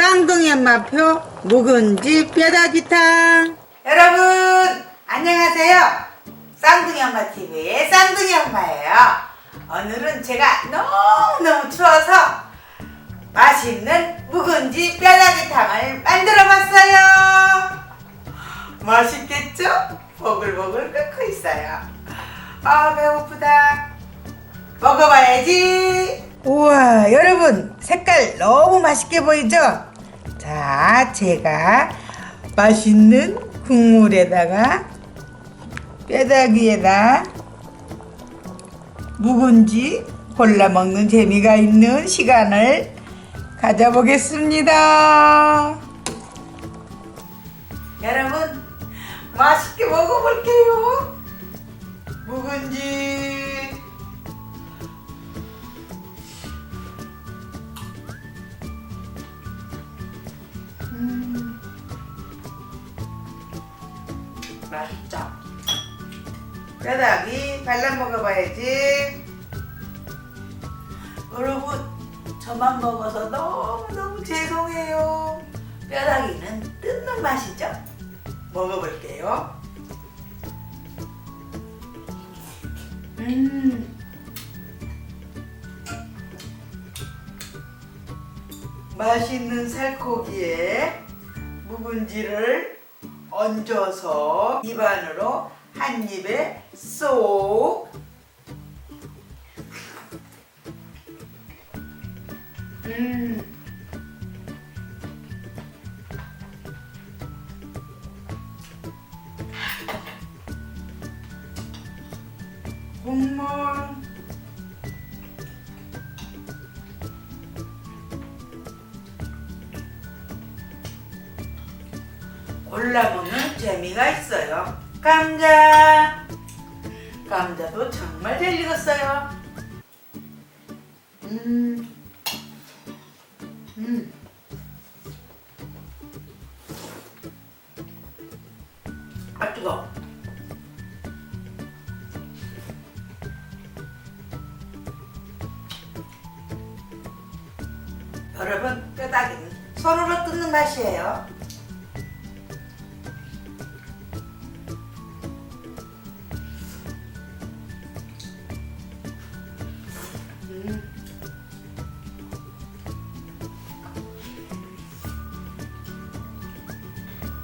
쌍둥이 엄마표 묵은지 뼈다귀탕 여러분 안녕하세요. 쌍둥이 엄마 TV의 쌍둥이 엄마예요. 오늘은 제가 너무 너무 추워서 맛있는 묵은지 뼈다귀탕을 만들어 봤어요. 맛있겠죠? 보글보글 끓고 있어요. 아 배고프다. 먹어봐야지. 우와 여러분 색깔 너무 맛있게 보이죠? 자 제가 맛있는 국물에다가 뼈다귀에다 묵은지 골라 먹는 재미가 있는 시간을 가져보겠습니다. 여러분 맛있게 먹어볼게요. 묵은지 맛있죠? 뼈다귀 발라 먹어봐야지. 여러분, 저만 먹어서 너무너무 죄송해요. 뼈다귀는 뜯는 맛이죠? 먹어볼게요. 음. 맛있는 살코기에 묵은지를 얹어서 입안으로 한 입에 쏙. 음. 국물. 골라 먹는 재미가 있어요. 감자. 감자도 정말 잘 익었어요. 음. 음. 아 뜨거. 여러분 뼈다귀는 손으로 뜯는 맛이에요.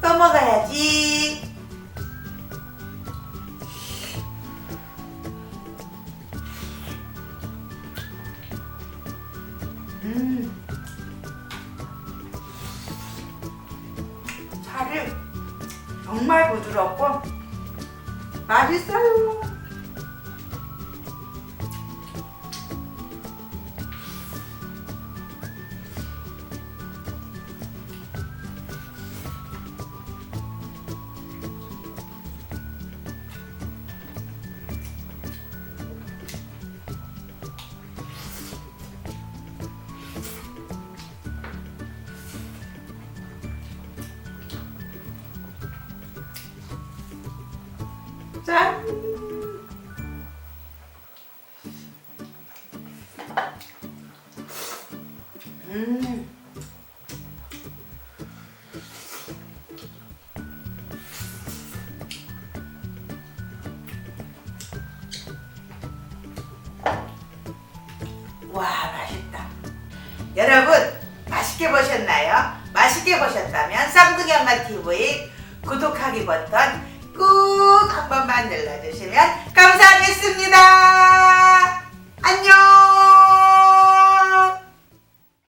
또 먹어야지. 음. 살이 정말 부드럽고 맛있어요. 짠! 음. 와, 맛있다. 여러분, 맛있게 보셨나요? 맛있게 보셨다면 쌍둥이 엄마 TV 구독하기 버튼 꾹한 번만 눌러주시면